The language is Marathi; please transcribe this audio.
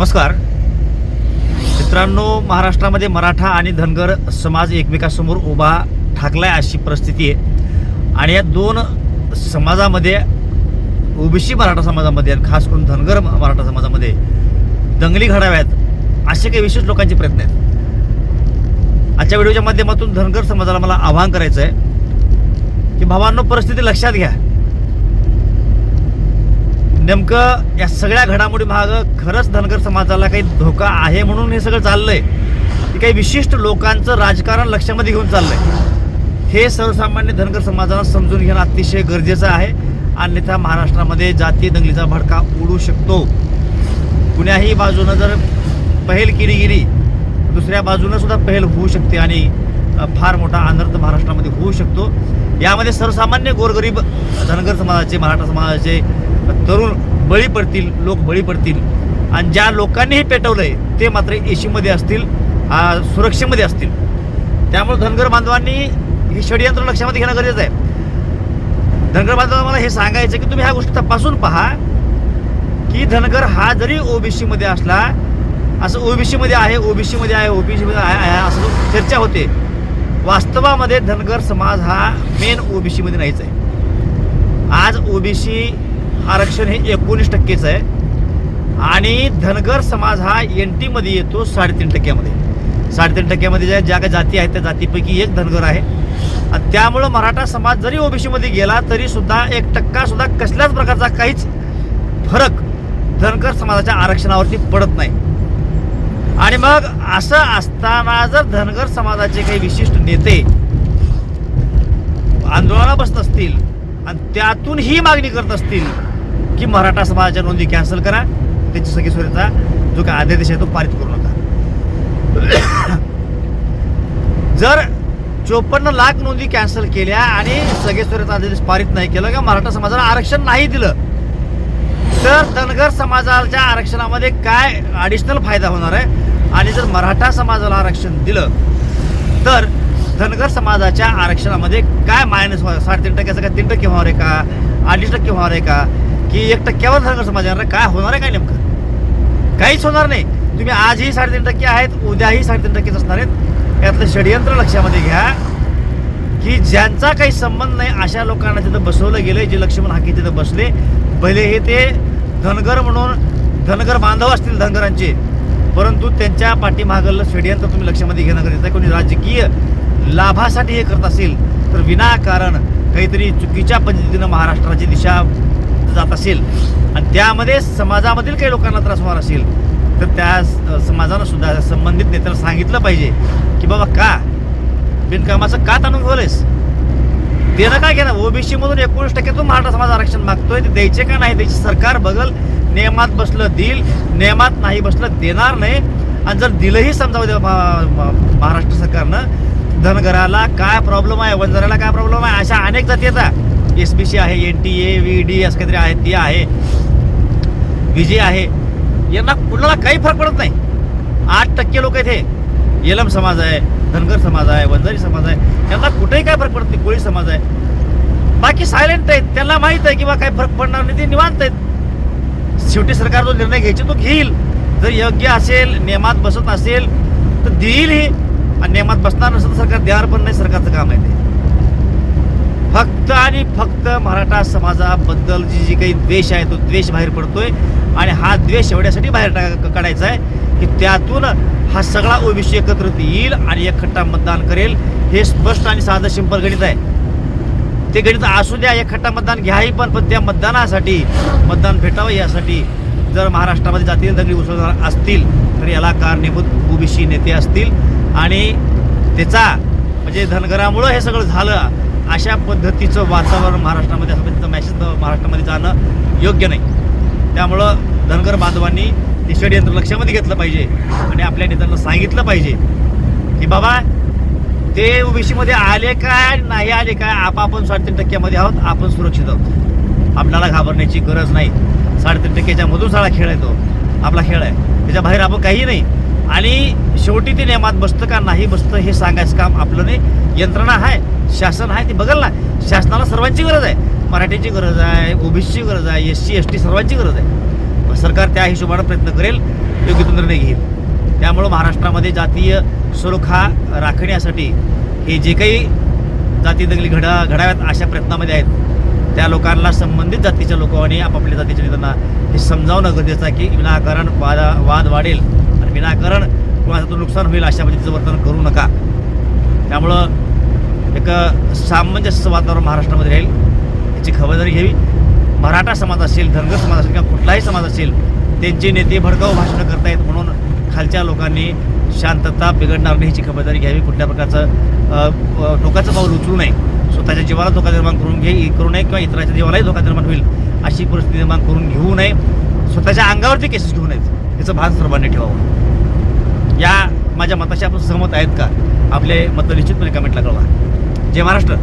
नमस्कार. मित्रांनो महाराष्ट्रामध्ये मराठा आणि धनगर समाज एकमेकासमोर उभा ठाकलाय अशी परिस्थिती आहे. आणि या दोन समाजामध्ये ओबीसी मराठा समाजामध्ये आणि खास करून धनगर मराठा समाजामध्ये दंगली घडाव्यात असे काही विशेष लोकांचे प्रयत्न आहेत. आजच्या व्हिडिओच्या माध्यमातून धनगर समाजाला मला आवाहन करायचं आहे की भावांनो परिस्थिती लक्षात घ्या. नेमकं या सगळ्या घडामोडी मागं खरंच धनगर समाजाला काही धोका आहे म्हणून हे सगळं चाललंय. की काही विशिष्ट लोकांचं राजकारण लक्षामध्ये घेऊन चाललंय. हे सर्वसामान्य धनगर समाजाला समजून घेणं अतिशय गरजेचं आहे. अन्यथा महाराष्ट्रामध्ये जातीय दंगलीचा भडका उडू शकतो. कुण्याही बाजूनं जर पहेल केली गेली दुसऱ्या बाजूनं सुद्धा पहेल होऊ शकते आणि फार मोठा अनर्थ महाराष्ट्रामध्ये होऊ शकतो. यामध्ये सर्वसामान्य गोरगरीब धनगर समाजाचे मराठा समाजाचे तरुण बळी पडतील लोक बळी पडतील. आणि ज्या लोकांनी हे पेटवलंय ते मात्र एशीमध्ये असतील सुरक्षेमध्ये असतील. त्यामुळे धनगर बांधवांनी हे षडयंत्र लक्षामध्ये घेणं गरजेचं आहे. धनगर बांधवांना मला हे सांगायचं की तुम्ही ह्या गोष्टी तपासून पहा की धनगर हा जरी ओबीसीमध्ये असला असं ओबीसीमध्ये आहे ओबीसीमध्ये आहे ओबीसीमध्ये आहे असं चर्चा होते. वास्तवामध्ये धनगर समाज हा मेन ओबीसीमध्ये नाहीच आहे. आज ओबीसी आरक्षण हे एकोणीस टक्केच आहे. आणि धनगर समाज हा एन टीमध्ये येतो साडेतीन टक्क्यामध्ये. साडेतीन टक्क्यामध्ये ज्या ज्या काही जाती आहेत त्या जातीपैकी एक धनगर आहे. आणि त्यामुळं मराठा समाज जरी ओबीसीमध्ये गेला तरीसुद्धा एक टक्कासुद्धा कसल्याच प्रकारचा काहीच फरक धनगर समाजाच्या आरक्षणावरती पडत नाही. आणि मग असं असताना जर धनगर समाजाचे काही विशिष्ट नेते आंदोलनाला बसत असतील आणि त्यातून ही मागणी करत असतील की मराठा समाजाच्या नोंदी कॅन्सल करा त्याची सगळी सुरेचा जो काय अध्यादेश आहे तो पारित करू नका. जर चोपन्न लाख नोंदी कॅन्सल केल्या आणि सगळे सोयीचा अध्यादेश पारित नाही केलं किंवा मराठा समाजाला आरक्षण नाही दिलं तर धनगर समाजाच्या आरक्षणामध्ये काय ॲडिशनल फायदा होणार आहे? आणि जर मराठा समाजाला आरक्षण दिलं तर धनगर समाजाच्या आरक्षणामध्ये काय मायनस होणार? साडेतीन टक्क्याचं काय तीन टक्के होणार आहे का? अडीच टक्के होणार आहे का? की एक टक्क्यावर धनगर समाज येणार काय होणार आहे काय नेमकं? काहीच होणार नाही. तुम्ही आजही साडेतीन टक्के आहेत उद्याही साडेतीन टक्केच असणार आहेत. यातलं षडयंत्र लक्षामध्ये घ्या. की ज्यांचा काही संबंध नाही अशा लोकांना तिथं बसवलं गेलं जे लक्ष्मण हाकी तिथं बसले. भले हे ते धनगर म्हणून धनगर बांधव असतील धनगरांचे परंतु त्यांच्या पाठीमागलं षडयंत्र तुम्ही लक्षामध्ये घेणं गरजेचं आहे. कोणी राजकीय लाभासाठी हे करत असेल तर विनाकारण काहीतरी चुकीच्या पद्धतीनं महाराष्ट्राची दिशा जात असेल आणि त्यामध्ये समाजामधील काही लोकांना त्रास होणार असेल तर त्या समाजानं सुद्धा संबंधित नेत्याला सांगितलं पाहिजे की बाबा का? बिनकामाचं का ताणून ठेवलंयस देणं काय घेणं? ओबीसी मधून एकोणीस टक्के तो मराठा समाज आरक्षण मागतोय. ते द्यायचे का नाही? द्यायचे सरकार बघल नियमात बसलं देईल नियमात नाही बसलं देणार नाही. आणि जर दिलंही समजावं दे महाराष्ट्र सरकारनं धनगराला काय प्रॉब्लेम आहे? वंजाराला काय प्रॉब्लेम आहे? अशा अनेक जाती येतात एस बी सी आहे N T A V D असं काहीतरी आहे ती आहे. विजय आहे. यांना कुणाला काही फरक पडत नाही. आठ टक्के लोक इथे. येलम समाज आहे धनगर समाज आहे वंजारी समाज आहे यांना कुठेही काय फरक पडत नाही कोळी समाज आहे. बाकी सायलेंट आहेत त्यांना माहीत आहे किंवा काय फरक पडणार नाही ते निवांत आहेत. शेवटी सरकार जो निर्णय घ्यायचे तो घेईल. जर योग्य असेल नियमात बसत असेल तर देईल ही. आणि नियमात बसणार नसेल तर सरकार देणार पण नाही सरकारचं काम आहे ते. फक्त आणि फक्त मराठा समाजाबद्दल जी जी काही द्वेष आहे तो द्वेष बाहेर पडतोय. आणि हा द्वेष एवढ्यासाठी बाहेर टाका काढायचा आहे की त्यातून हा सगळा ओबीसी एकत्रित येईल आणि एकखट्टा मतदान करेल. हे स्पष्ट आणि साधं सिंपल गणित आहे. ते गणित असू द्या एकखट्टा मतदान घ्याही पण पण त्या मतदानासाठी मतदान भेटावं यासाठी जर महाराष्ट्रामध्ये जातील दगडी उसळणार असतील तर याला कारणीभूत ओबीसी नेते असतील. आणि त्याचा म्हणजे धनगरामुळं हे सगळं झालं अशा पद्धतीचं वातावरण महाराष्ट्रामध्ये असं पद्धतीचं मॅसेज महाराष्ट्रामध्ये जाणं योग्य नाही. त्यामुळं धनगर बांधवांनी ते षडयंत्र लक्षामध्ये घेतलं पाहिजे. आणि आपल्या नेत्यांना सांगितलं पाहिजे. की बाबा ते ओबीसीमध्ये आले काय नाही आले काय आपण साडेतीन टक्क्यामध्ये आहोत आपण सुरक्षित आहोत. आपल्याला घाबरण्याची गरज नाही. साडेतीन टक्क्याच्या मधून सारा खेळ आहे तो आपला खेळ आहे. त्याच्या बाहेर आपण काही नाही. आणि शेवटी ते नियमात बसतं का नाही बसतं हे सांगायचं काम आपलं नाही. यंत्रणा आहे. शासन आहे. ते बघल ना. शासनाला सर्वांची गरज आहे. मराठीची गरज आहे. ओबीसीची गरज आहे. एस सी एस टी सर्वांची गरज आहे. सरकार त्या हिशोबानं प्रयत्न करेल योग्य तो निर्णय घेईल. त्यामुळं महाराष्ट्रामध्ये जातीय सुरखा राखण्यासाठी हे जे काही जाती दंगली घडा घडाव्यात अशा प्रयत्नामध्ये आहेत त्या लोकांना संबंधित जातीच्या लोकांनी आपापल्या जातीच्या नेत्यांना हे समजावणं गरजेचं आहे की विनाकारण वादा वाद वाढेल आणि विनाकारण कोणाचं नुकसान होईल अशा पद्धतीचं वर्तन करू नका. त्यामुळं एक सामंजस्य वातावरण महाराष्ट्रामध्ये राहील याची खबरदारी घ्यावी. मराठा समाज असेल धनगर समाज असेल किंवा कुठलाही समाज असेल त्यांचे नेते भडकाऊ भाषणं करतायत म्हणून खालच्या लोकांनी शांतता बिघडणार नाही ह्याची खबरदारी घ्यावी. कुठल्या प्रकारचं टोकाचं पाऊल उचलू नये. स्वतःच्या जीवाला धोका निर्माण करून घे करू नये किंवा इतरांच्या जीवालाही धोका निर्माण होईल अशी परिस्थिती निर्माण करून घेऊ नये. स्वतःच्या अंगावरती केसेस घेऊ नयेत. याचं भान सर्वांनी ठेवावं. या माझ्या मताशी आपण सहमत आहेत का? आपले मतं निश्चितपणे कमेंटला कळवा. जय महाराष्ट्र.